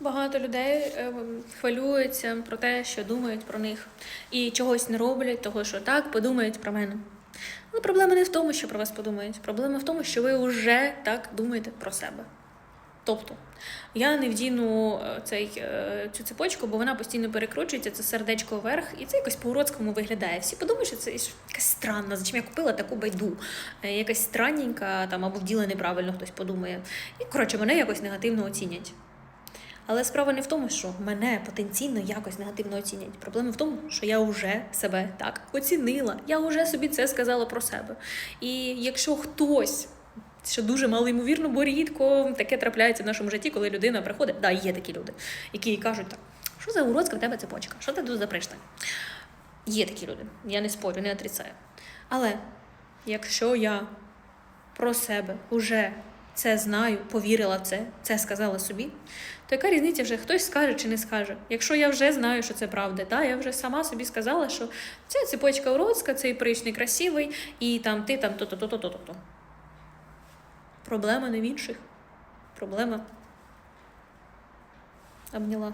Багато людей е, хвилюються про те, що думають про них, і чогось не роблять, того що так подумають про мене. Але проблема не в тому, що про вас подумають. Проблема в тому, що ви вже так думаєте про себе. Тобто, я не вдіну е, цей, е, цю цепочку, бо вона постійно перекручується, це сердечко вверх, і це якось по-уродському виглядає. Всі подумають, що це якась странна. Зачем я купила таку байду? Якась странненька, там або вділа неправильно, хтось подумає. І коротше, мене якось негативно оцінять. Але справа не в тому, що мене потенційно якось негативно оцінять. Проблема в тому, що я вже себе так оцінила. Я вже собі це сказала про себе. І якщо хтось, що дуже мало ймовірно, бо рідко таке трапляється в нашому житті, коли людина приходить, да, є такі люди, які кажуть так, що за уродська в тебе цепочка, що ти тут за приштань? Є такі люди, я не спорю, не отрицаю. Але якщо я про себе уже це знаю, повірила в це, це сказала собі, то яка різниця вже хтось скаже чи не скаже? Якщо я вже знаю, що це правда, та я вже сама собі сказала, що ця цепочка уродська, цей прич красивий, і там ти там то-то, то-то, то-то. то. Проблема не в інших. Проблема обняла.